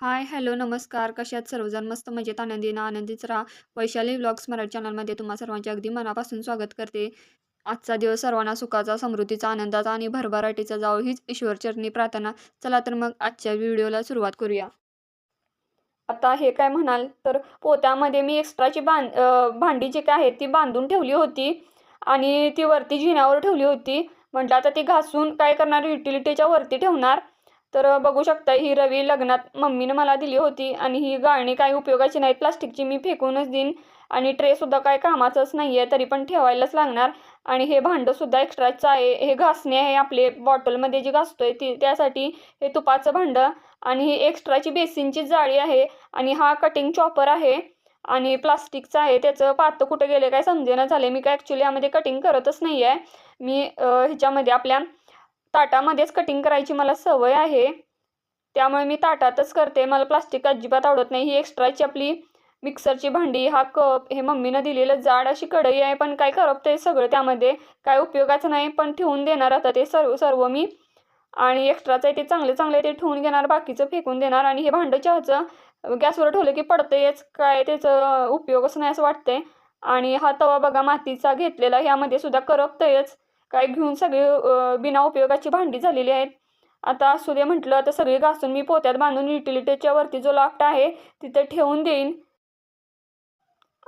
Hi hello नमस्कार. कसे आहात सर्वजण? मस्त मजेत आनंदीनं आनंदीच राहा. वैशाली ब्लॉग्स मराठी चॅनलमध्ये तुम्हा सर्वांचे अगदी मनापासून स्वागत करते. आजचा दिवस सर्वांना सुखाचा समृद्धीचा आनंदाचा आणि भरभराटीचा जावो हीच ईश्वरचरणी प्रार्थना. चला तर मग आजच्या व्हिडिओला सुरुवात करूया. आता हे काय म्हणाल? तर पोत्यामध्ये मी एक्स्ट्राची बांध भांडी जी काय आहेत ती बांधून ठेवली होती आणि ती वरती जिन्यावर ठेवली होती. म्हटलं आता ती घासून काय करणार? युटिलिटीच्या वरती ठेवणार. तर बघू शकता ही रवी लग्नात मम्मीनं मला दिली होती आणि ही गाळणी काही उपयोगाची नाहीत. प्लास्टिकची मी फेकूनच देईन आणि ट्रेसुद्धा काय कामाचंच नाही आहे तरी पण ठेवायलाच लागणार. आणि हे भांडंसुद्धा एक्स्ट्राचं आहे हे घासणे आहे आपले बॉटलमध्ये जे घासतोय ती त्यासाठी हे तुपाचं भांडं आणि ही एक्स्ट्राची बेसिनची जाळी आहे आणि हा कटिंग चॉपर आहे आणि प्लास्टिकचं आहे. त्याचं पातं कुठं गेले काय समजेना झाले मी काय ॲक्च्युली यामध्ये कटिंग करतच नाही आहे मी ह्याच्यामध्ये आपल्या ताटामध्येच कटिंग करायची मला सवय आहे. त्यामुळे मी ताटातच करते. मला प्लास्टिक अजिबात आवडत नाही. ही एक्स्ट्राची आपली मिक्सरची भांडी हा कप हे मम्मीनं दिलेलं जाड अशी कढई आहे पण काय करपते सगळं त्यामध्ये. काय उपयोगाचं नाही पण ठेवून देणार आता ते सर्व सर्व मी. आणि एक्स्ट्राचं आहे ते चांगले चांगले ते ठेवून घेणार बाकीचं फेकून देणार. आणि हे भांडं चहाचं गॅसवर ठेवलं की पडतंयच काय त्याचं उपयोगच नाही असं वाटतंय. आणि हा तवा बघा मातीचा घेतलेला ह्यामध्ये सुद्धा करपतंयच. काय घेऊन सगळी बिना उपयोगाची भांडी झालेली आहेत. आता असू दे म्हटलं आता सगळी घासून मी पोत्यात बांधून युटिलिटीच्या वरती जो लाकटा आहे तिथे ठेवून देईन.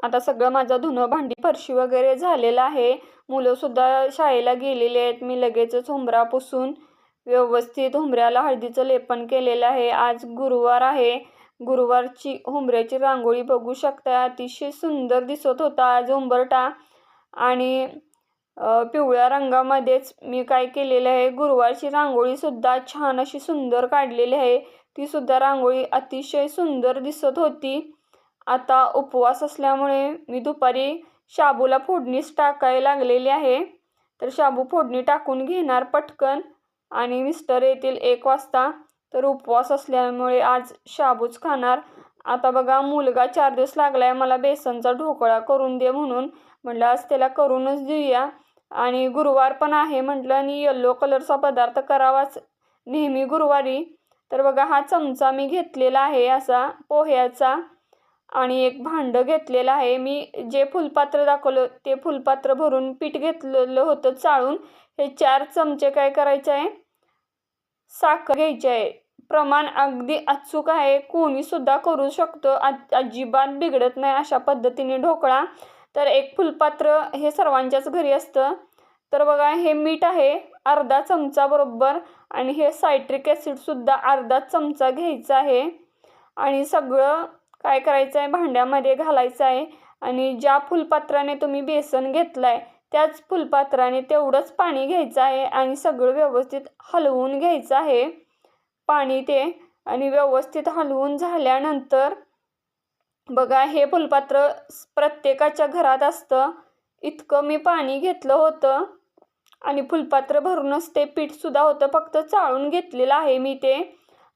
आता सगळं माझं धुणं भांडी फरशी वगैरे झालेलं आहे. मुलंसुद्धा शाळेला गेलेली आहेत. मी लगेचच हुंबरा पुसून व्यवस्थित हुंबऱ्याला हळदीचं लेपन केलेलं आहे. आज गुरुवार आहे. गुरुवारची हुंबऱ्याची रांगोळी बघू शकता अतिशय सुंदर दिसत होता आज उंबरटा. आणि पिवळ्या रंगामध्येच मी काय केलेलं आहे गुरुवारची रांगोळीसुद्धा छान अशी सुंदर काढलेली आहे. तीसुद्धा रांगोळी अतिशय सुंदर दिसत होती. आता उपवास असल्यामुळे मी दुपारी शाबूला फोडणीच टाकायला लागलेली आहे. तर शाबू फोडणी टाकून घेणार पटकन. आणि मिस्टर येतील एक वाजता. तर उपवास असल्यामुळे आज शाबूच खाणार. आता बघा मुलगा चार दिवस लागला आहे मला बेसनचा ढोकळा करून दे म्हणून म्हटलं आज त्याला करूनच देऊया. आणि गुरुवार पण आहे म्हटलं आणि येल्लो कलरचा पदार्थ करावाच. नेहमी गुरुवारी. तर बघा हा चमचा मी घेतलेला आहे असा पोह्याचा. आणि एक भांडं घेतलेलं आहे. मी जे फुलपात्र दाखवलं ते फुलपात्र भरून पीठ घेतलेलं होतं चाळून. हे चार चमचे काय करायचे आहे? साखर घ्यायची आहे. प्रमाण अगदी अचूक आहे. कोणीसुद्धा करू शकतो. अज अजिबात बिघडत नाही अशा पद्धतीने ढोकळा. तर एक फुलपात्र हे सर्वांच्याच घरी असतं. तर बघा हे मीठ आहे अर्धा चमचा बरोबर. आणि हे सायट्रिक ॲसिडसुद्धा अर्धा चमचा घ्यायचा आहे. आणि सगळं काय करायचं आहे? भांड्यामध्ये घालायचं आहे. आणि ज्या फुलपात्राने तुम्ही बेसन घेतलं आहे त्याच फुलपात्राने तेवढंच पाणी घ्यायचं आहे. आणि सगळं व्यवस्थित हलवून घ्यायचं आहे. पाणी ते आणि व्यवस्थित हलवून झाल्यानंतर बघा हे फुलपात्र प्रत्येकाच्या घरात असतं. इतकं मी पाणी घेतलं होतं आणि फुलपात्र भरूनच ते पीठसुद्धा होतं. फक्त चाळून घेतलेलं आहे मी ते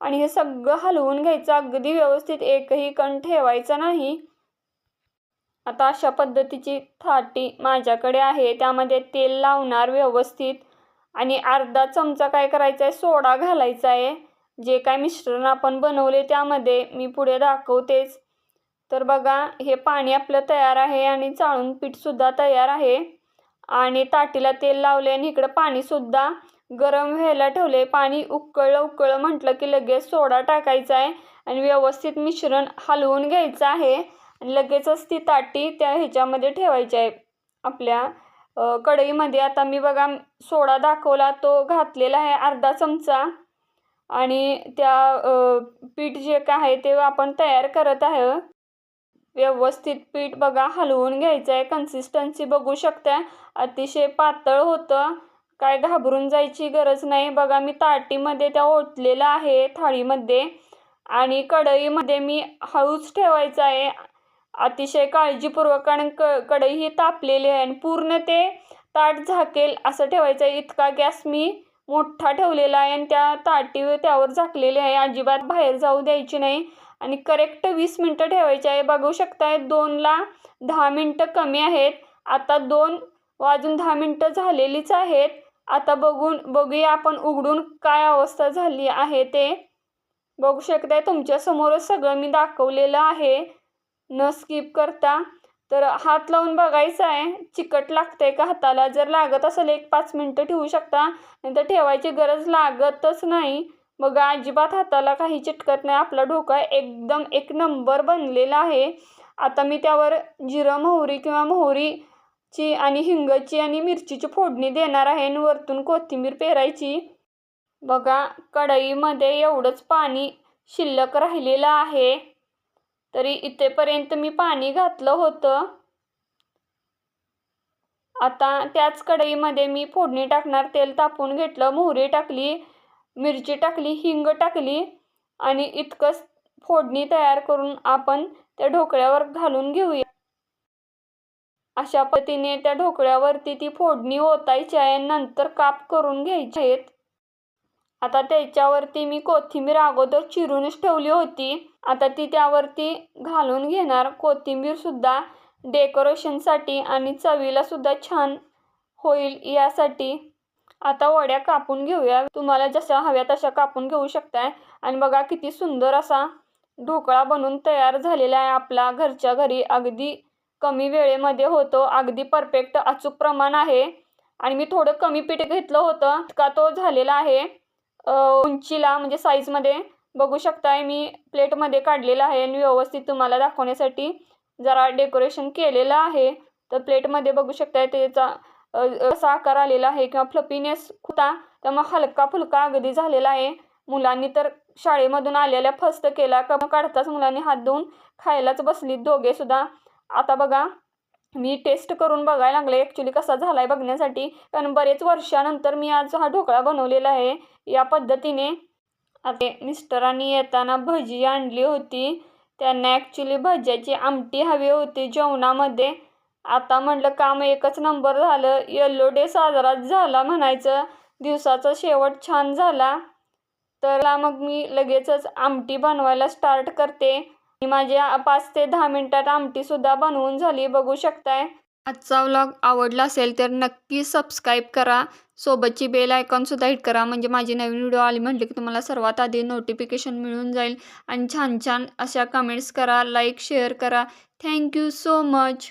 आणि हे सगळं हलवून घ्यायचं. अगदी व्यवस्थित एकही कण ठेवायचा नाही. आता अशा पद्धतीची थाटी माझ्याकडे आहे. त्यामध्ये तेल लावणार व्यवस्थित आणि अर्धा चमचा काय करायचा आहे सोडा घालायचा आहे जे काय मिश्रण आपण बनवले त्यामध्ये मी पुढे दाखवतेच. तर बघा हे पाणी आपलं तयार आहे आणि चाळून पीठसुद्धा तयार आहे. आणि ताटीला तेल लावले आणि इकडं पाणीसुद्धा गरम व्हायला ठेवले. पाणी उकळलं उकळलं म्हटलं की लगेच सोडा टाकायचा आहे आणि व्यवस्थित मिश्रण हलवून घ्यायचं आहे. आणि लगेचच ती ताटी त्या ह्याच्यामध्ये ठेवायची आहे. आपल्या कढईमध्ये. आता मी बघा सोडा दाखवला तो घातलेला आहे अर्धा चमचा. आणि त्या पीठ जे काय आहे ते आपण तयार करत आहे. व्यवस्थित पीठ बघा हलवून घ्यायचं आहे कन्सिस्टन्सी बघू शकता. अतिशय पातळ होतं. काय घाबरून जायची गरज नाही. बघा मी ताटीमध्ये त्या ओतलेलं आहे थाळीमध्ये. आणि कढईमध्ये मी हळूच ठेवायचं आहे. अतिशय काळजीपूर्वक कारण क कढई ही तापलेली आहे. आणि पूर्ण ते ताट झाकेल असं ठेवायचं आहे. इतका गॅस मी मोठा ठेवलेला आहे आणि त्या ताटीवर त्यावर झाकलेली आहे. अजिबात बाहेर जाऊ द्यायची नाही. आणि करेक्ट वीस मिनटं ठेवायची आहे. बघू शकताय दोनला दहा मिनटं कमी आहेत. आता दोन वाजून दहा मिनटं झालेलीच आहेत. आता बघून बघूया आपण उघडून काय अवस्था झाली आहे ते. बघू शकताय तुमच्यासमोरच सगळं मी दाखवलेलं आहे. न स्किप करता. तर हात लावून बघायचं आहे चिकट लागतंय का हाताला? जर लागत असेल एक पाच मिनटं ठेवू शकता नंतर ठेवायची गरज लागतच नाही. बघा अजिबात हाताला काही चिटकत नाही. आपला ढोकळा एकदम एक नंबर बनलेला आहे. आता मी त्यावर जिरं मोहरी किंवा मोहरीची आणि हिंगाची आणि मिरचीची फोडणी देणार आहे आणि वरतून कोथिंबीर पेरायची. बघा कढईमध्ये एवढंच पाणी शिल्लक राहिलेलं आहे. तरी इथेपर्यंत मी पाणी घातलं होतं. आता त्याच कढईमध्ये मी फोडणी टाकणार तेल तापून घेतलं मोहरी टाकली मिरची टाकली हिंग टाकली आणि इतकंच फोडणी तयार करून आपण त्या ढोकळ्यावर घालून घेऊया. अशा पद्धतीने त्या ढोकळ्यावरती ती फोडणी ओतायची आहे नंतर काप करून घ्यायची आहेत. आता त्याच्यावरती मी कोथिंबीर अगोदर चिरूनच ठेवली होती. आता ती त्यावरती घालून घेणार. कोथिंबीरसुद्धा डेकोरेशनसाठी आणि चवीलासुद्धा छान होईल यासाठी. आता वड्या कापून घेऊया. तुम्हाला जशा हव्या तशा कापून घेऊ शकताय. आणि बघा किती सुंदर असा ढोकळा बनून तयार झालेला आहे आपला. घरच्या घरी अगदी कमी वेळेमध्ये होतो. अगदी परफेक्ट अचूक प्रमाण आहे. आणि मी थोडं कमी पीठ घेतलं होतं. का तो झालेला आहे. उंचीला म्हणजे साईजमध्ये बघू शकताय मी प्लेटमध्ये काढलेलं आहे आणि व्यवस्थित तुम्हाला दाखवण्यासाठी जरा डेकोरेशन केलेलं आहे. तर प्लेटमध्ये बघू शकताय त्याचा असा आकार आलेला आहे किंवा फ्लपीनेस होता. त्यामुळे हलका फुलका अगदी झालेला आहे. मुलांनी तर शाळेमधून आलेल्या फस्त केला का काढताच मुलांनी हात धुवून खायलाच बसलीत दोघेसुद्धा. आता बघा मी टेस्ट करून बघायला लागले. ॲक्च्युली कसा झाला आहे बघण्यासाठी. कारण बरेच वर्षानंतर मी आज हा ढोकळा बनवलेला आहे. या पद्धतीने आता मिस्टरांनी येताना भजी आणली होती. त्यांना ॲक्च्युली भज्याची आमटी हवी होती जेवणामध्ये. आता म्हटलं काम एकच नंबर झालं. येल्लो डे साजरा झाला म्हणायचं. दिवसाचा शेवट छान झाला. तर मग मी लगेचच आमटी बनवायला स्टार्ट करते. माझ्या पाच ते दहा मिनटात आमटीसुद्धा बनवून झाली बघू शकताय. आजचा व्लॉग आवडला असेल तर नक्की सबस्क्राईब करा. सोबतची बेल आयकॉनसुद्धा हिट करा. म्हणजे माझी नवीन व्हिडिओ आली म्हटली की तुम्हाला सर्वात आधी नोटिफिकेशन मिळून जाईल. आणि छान छान अशा कमेंट्स करा लाईक शेअर करा. Thank you so much